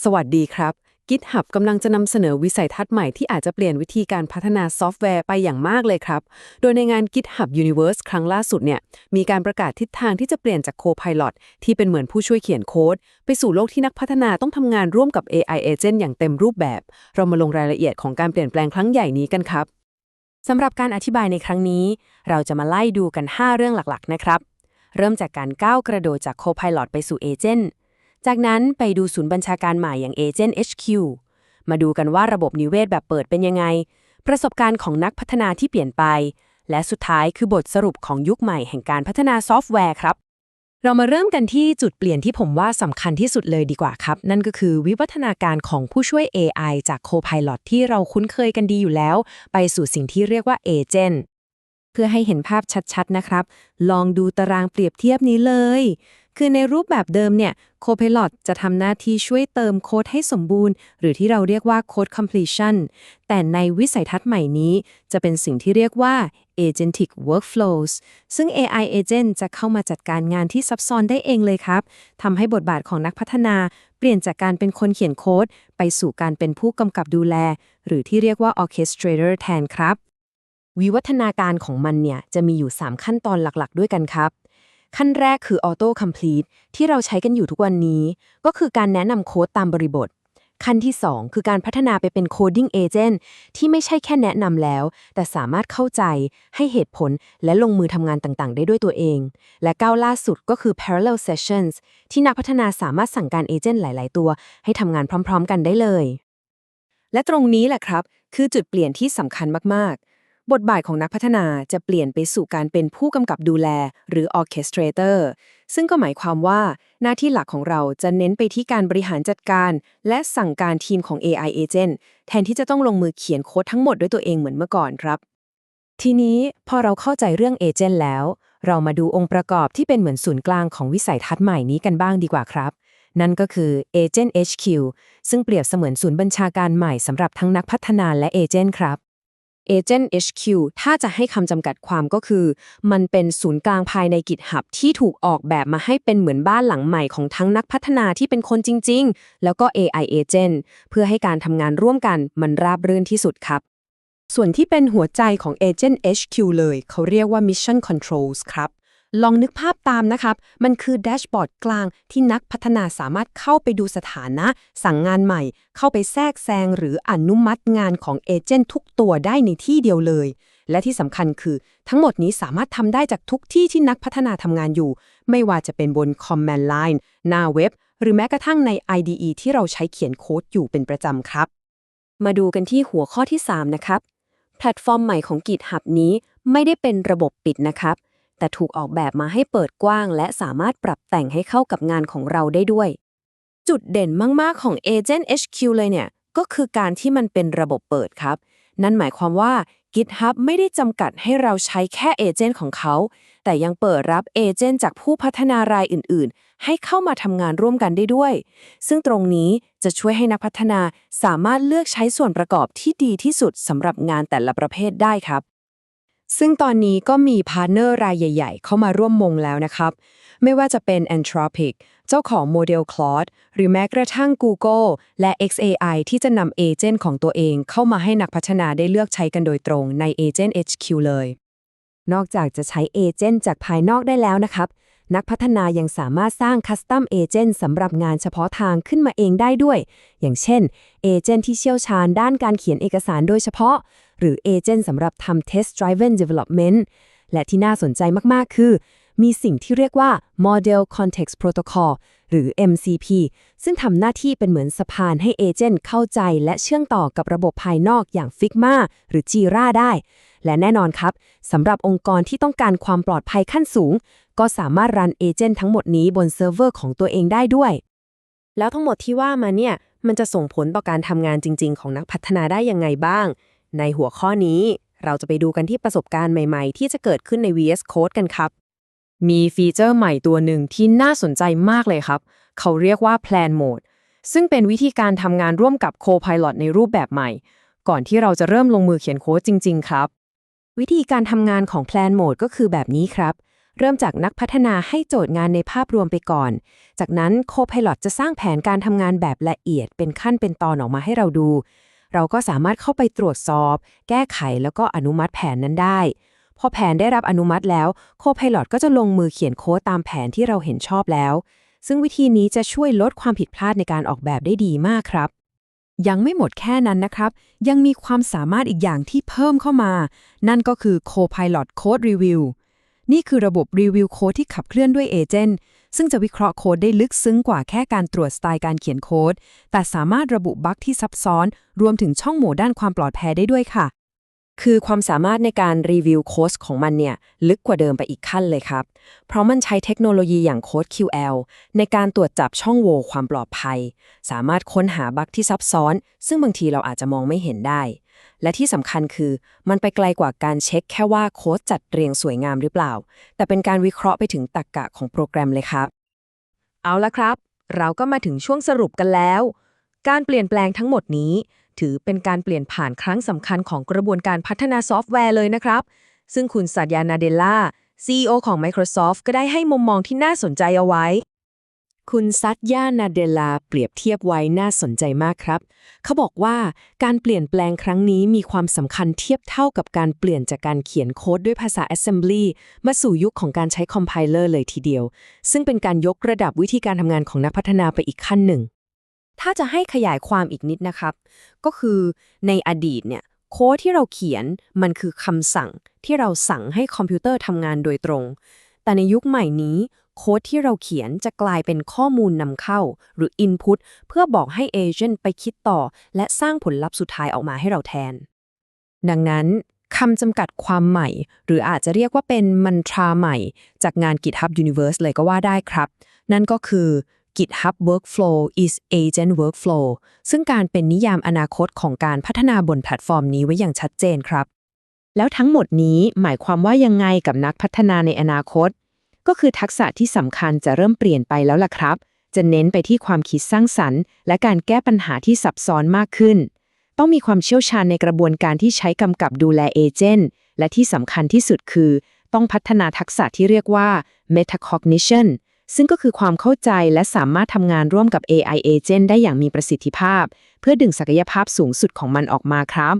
สวัสดีครับ GitHub กำลังจะนำเสนอวิสัยทัศน์ใหม่ที่อาจจะเปลี่ยนวิธีการพัฒนาซอฟต์แวร์ไปอย่างมากเลยครับ โดยในงาน GitHub Universe ครั้งล่าสุดเนี่ย มีการประกาศทิศทางที่จะเปลี่ยนจาก Copilot ที่เป็นเหมือนผู้ช่วยเขียนโค้ด ไปสู่โลกที่นักพัฒนาต้องทำงานร่วมกับ AI Agent อย่างเต็มรูปแบบ เรามาลงรายละเอียดของการเปลี่ยนแปลงครั้งใหญ่นี้กันครับสำหรับการอธิบายในครั้งนี้ เราจะมาไล่ดูกัน 5 เรื่องหลักๆ นะครับ เริ่มจากการก้าวกระโดดจาก Copilot ไปสู่ Agent จากนั้นไปดูศูนย์บัญชาการใหม่อย่าง Agent HQ มาดูกันว่าระบบนิเวศแบบเปิดเป็นยังไง ประสบการณ์ของนักพัฒนาที่เปลี่ยนไป และสุดท้ายคือบทสรุปของยุคใหม่แห่งการพัฒนาซอฟต์แวร์ครับ เรามาเริ่มกันที่จุดเปลี่ยนที่ผมว่าสำคัญที่สุดเลยดีกว่าครับ นั่นก็คือวิวัฒนาการของผู้ช่วย AI จาก Copilot ที่เราคุ้นเคยกันดีอยู่แล้ว ไปสู่สิ่งที่เรียกว่า Agent เพื่อให้เห็นภาพชัดๆ นะครับ ลองดูตารางเปรียบเทียบนี้เลย คือในรูปแบบเดิมเนี่ย Copilot จะทำหน้าที่ช่วยเติมโค้ดให้สมบูรณ์ หรือที่เราเรียกว่า Code Completion แต่ในวิสัยทัศน์ใหม่นี้ จะเป็นสิ่งที่เรียกว่า Agentic Workflows ซึ่ง AI Agent จะเข้ามาจัดการงานที่ซับซ้อนได้เองเลยครับทำให้บทบาทของนักพัฒนาเปลี่ยนจากการเป็นคนเขียนโค้ด ไปสู่การเป็นผู้กำกับดูแล หรือที่เรียกว่า Orchestrator แทนครับ วิวัฒนาการของมันเนี่ยจะมีอยู่ 3 ขั้นตอนหลักๆ ด้วยกันครับ ขั้นแรกคือ Auto Complete ที่เราใช้กันอยู่ทุกวันนี้ ก็คือการแนะนำโค้ดตามบริบท ขั้นที่ 2 คือการพัฒนาไปเป็น Coding Agent ที่ไม่ใช่แค่แนะนำแล้ว แต่สามารถเข้าใจให้เหตุผลและลงมือทำงานต่างๆ ได้ด้วยตัวเอง และก้าวล่าสุดก็คือ Parallel Sessions ที่นักพัฒนาสามารถสั่งการเอเจนต์หลาย ๆ ตัว ให้ทำงานพร้อม ๆ กันได้เลย และตรงนี้แหละครับ คือจุดเปลี่ยนที่สำคัญมากๆ บทบาทของนักพัฒนาจะเปลี่ยนไปสู่การเป็นผู้กำกับดูแล หรือ orchestrator ซึ่งก็หมายความว่าหน้าที่หลักของเราจะเน้นไปที่การบริหารจัดการ และสั่งการทีมของ AI agent แทนที่จะต้องลงมือเขียนโค้ดทั้งหมดด้วยตัวเองเหมือนเมื่อก่อนครับ ทีนี้พอเราเข้าใจเรื่องเอเจนต์แล้ว เรามาดูองค์ประกอบที่เป็นเหมือนศูนย์กลางของวิสัยทัศน์ใหม่นี้กันบ้างดีกว่าครับนั่นก็คือ Agent HQ ซึ่งเปรียบเสมือนศูนย์บัญชาการใหม่สำหรับทั้งนักพัฒนาและเอเจนต์ครับ Agent HQ ถ้าจะให้คำจำกัดความก็คือ มันเป็นศูนย์กลางภายใน GitHub ที่ถูกออกแบบมาให้เป็นเหมือนบ้านหลังใหม่ของทั้งนักพัฒนาที่เป็นคนจริง ๆ แล้วก็ AI Agent เพื่อให้การทำงานร่วมกันมันราบรื่นที่สุดครับ ส่วนที่เป็นหัวใจของ Agent HQ เลย เขาเรียกว่า Mission Controls ครับ ลองนึกภาพตามนะครับ มันคือแดชบอร์ดกลางที่นักพัฒนาสามารถเข้าไปดูสถานะ สั่งงานใหม่ เข้าไปแทรกแซงหรืออนุมัติงานของเอเจนต์ทุกตัวได้ในที่เดียวเลย และที่สำคัญคือ ทั้งหมดนี้สามารถทำได้จากทุกที่ที่นักพัฒนาทำงานอยู่ ไม่ว่าจะเป็นบน Command Line หน้าเว็บ หรือแม้กระทั่งใน IDE ที่เราใช้เขียนโค้ดอยู่เป็นประจำครับ มาดูกันที่หัวข้อที่ 3 นะครับ แพลตฟอร์มใหม่ของ GitHub นี้ไม่ได้เป็นระบบปิดนะครับ แต่ถูกออกแบบมาให้เปิดกว้าง และสามารถปรับแต่งให้เข้ากับงานของเราได้ด้วย จุดเด่นมากๆของ Agent HQ เลยเนี่ย ก็คือการที่มันเป็นระบบเปิดครับ นั่นหมายความว่า GitHub ไม่ได้จำกัดให้เราใช้แค่เอเจนต์ของเขา แต่ยังเปิดรับเอเจนต์จากผู้พัฒนารายอื่น ๆ ให้เข้ามาทำงานร่วมกันได้ด้วย ซึ่งตรงนี้จะช่วยให้นักพัฒนาสามารถเลือกใช้ส่วนประกอบที่ดีที่สุดสำหรับงานแต่ละประเภทได้ครับ ซึ่งตอนนี้ก็มีพาร์เนอร์รายใหญ่ ๆ เข้ามาร่วมมงแล้วนะครับ ไม่ว่าจะเป็น Anthropic เจ้าของโมเดล Claude หรือแม้กระทั่ง Google และ XAI ที่จะนำเอเจนต์ของตัวเองเข้ามาให้นักพัฒนาได้เลือกใช้กันโดยตรงใน Agent HQ เลย นอกจากจะใช้เอเจนต์จากภายนอกได้แล้วนะครับ นักพัฒนายังสามารถสร้างคัสตัมเอเจนต์สำหรับงานเฉพาะทางขึ้นมาเองได้ด้วย อย่างเช่นเอเจนต์ที่เชี่ยวชาญด้านการเขียนเอกสารโดยเฉพาะ หรือเอเจนต์สำหรับทำ Test Driven Development และที่น่าสนใจมาก ๆ คือ มีสิ่งที่เรียกว่า Model Context Protocol หรือ MCP ซึ่งทำหน้าที่เป็นเหมือนสะพานให้เอเจนต์เข้าใจและเชื่อมต่อกับระบบภายนอกอย่าง Figma หรือ Jira ได้ และแน่นอนครับสำหรับองค์กรที่ต้องการความปลอดภัยขั้นสูง ก็สามารถรันเอเจนต์ทั้งหมดนี้บนเซิร์ฟเวอร์ของตัวเองได้ด้วย แล้วทั้งหมดที่ว่ามาเนี่ย มันจะส่งผลต่อการทำงานจริง ๆ ของนักพัฒนาได้ยังไงบ้าง ในหัวข้อนี้ เราจะไปดูกันที่ประสบการณ์ใหม่ๆ ที่จะเกิดขึ้นใน VS Code กันครับ มีฟีเจอร์ใหม่ตัวหนึ่งที่น่าสนใจมากเลยครับ เขาเรียกว่า Plan Mode ซึ่งเป็นวิธีการทำงานร่วมกับ Copilot ในรูปแบบใหม่ ก่อนที่เราจะเริ่มลงมือเขียนโค้ดจริง ๆ ครับ วิธีการทำงานของ Plan Mode ก็คือแบบนี้ครับ เริ่มจากนักพัฒนาให้โจทย์งานในภาพรวมไปก่อน จากนั้น Copilot จะสร้างแผนการทำงานแบบละเอียดเป็นขั้นเป็นตอนออกมาให้เราดู เราก็สามารถเข้าไปตรวจสอบ แก้ไขแล้วก็อนุมัติแผนนั้นได้ พอแผนได้รับอนุมัติแล้ว Copilot ก็จะลงมือเขียนโค้ดตามแผนที่เราเห็นชอบแล้ว ซึ่งวิธีนี้จะช่วยลดความผิดพลาดในการออกแบบได้ดีมากครับยังไม่หมดแค่นั้นนะครับ ยังมีความสามารถอีกอย่างที่เพิ่มเข้ามา นั่นก็คือ Copilot Code Review นี่คือระบบรีวิวโค้ดที่ขับเคลื่อนด้วยเอเจนต์ซึ่งจะวิเคราะห์โค้ดได้ลึกซึ้งกว่าแค่การตรวจสไตล์การเขียนโค้ด แต่สามารถระบุบั๊กที่ซับซ้อน รวมถึงช่องโหว่ด้านความปลอดภัยได้ด้วยค่ะ คือความสามารถในการรีวิวโค้ดของมันเนี่ย ลึกกว่าเดิมไปอีกขั้นเลยครับ เพราะมันใช้เทคโนโลยีอย่างโค้ด QL ในการตรวจจับช่องโหว่ความปลอดภัย สามารถค้นหาบั๊กที่ซับซ้อน ซึ่งบางทีเราอาจจะมองไม่เห็นได้และที่สำคัญคือมันไปไกลกว่าการเช็คแค่ว่าโค้ดจัดเรียงสวยงามหรือเปล่า แต่เป็นการวิเคราะห์ไปถึงตรรกะของโปรแกรมเลยครับ เอาละครับ เราก็มาถึงช่วงสรุปกันแล้ว การเปลี่ยนแปลงทั้งหมดนี้ ถือเป็นการเปลี่ยนผ่านครั้งสำคัญของกระบวนการพัฒนาซอฟต์แวร์เลยนะครับ ซึ่งคุณสัตยานาเดลล่า CEO ของ Microsoft ก็ได้ให้มุมมองที่น่าสนใจเอาไว้ คุณซัตยานาเดลาเปรียบเทียบไว้น่าสนใจมากครับ เขาบอกว่าการเปลี่ยนแปลงครั้งนี้มีความสำคัญเทียบเท่ากับการเปลี่ยนจากการเขียนโค้ดด้วยภาษา Assembly มาสู่ยุคของการใช้คอมไพเลอร์เลยทีเดียว ซึ่งเป็นการยกระดับวิธีการทำงานของนักพัฒนาไปอีกขั้นหนึ่ง ถ้าจะให้ขยายความอีกนิดนะครับ ก็คือในอดีตเนี่ยโค้ดที่เราเขียนมันคือคำสั่งที่เราสั่งให้คอมพิวเตอร์ทำงานโดยตรง แต่ในยุคใหม่นี้โค้ดที่เราเขียนจะกลายเป็นข้อมูลนำเข้า หรือ Input เพื่อบอกให้เอเจนต์ไปคิดต่อ และสร้างผลลัพธ์สุดท้ายออกมาให้เราแทน ดังนั้นคำจำกัดความใหม่ หรืออาจจะเรียกว่าเป็นมันทราใหม่ จากงาน GitHub Universe เลยก็ว่าได้ครับ นั่นก็คือ GitHub Workflow is Agent Workflow ซึ่งการเป็นนิยามอนาคตของการพัฒนาบนแพลตฟอร์มนี้ไว้อย่างชัดเจนครับ แล้วทั้งหมดนี้หมายความว่ายังไงกับนักพัฒนาในอนาคต ก็คือทักษะที่สำคัญจะเริ่มเปลี่ยนไปแล้วล่ะครับ จะเน้นไปที่ความคิดสร้างสรรค์ และการแก้ปัญหาที่ซับซ้อนมากขึ้น ต้องมีความเชี่ยวชาญในกระบวนการที่ใช้กำกับดูแลเอเจนต์และที่สำคัญที่สุดคือ ต้องพัฒนาทักษะที่เรียกว่า metacognition ซึ่งก็คือความเข้าใจและสามารถทำงานร่วมกับ AI agent ได้อย่างมีประสิทธิภาพ เพื่อดึงศักยภาพสูงสุดของมันออกมาครับ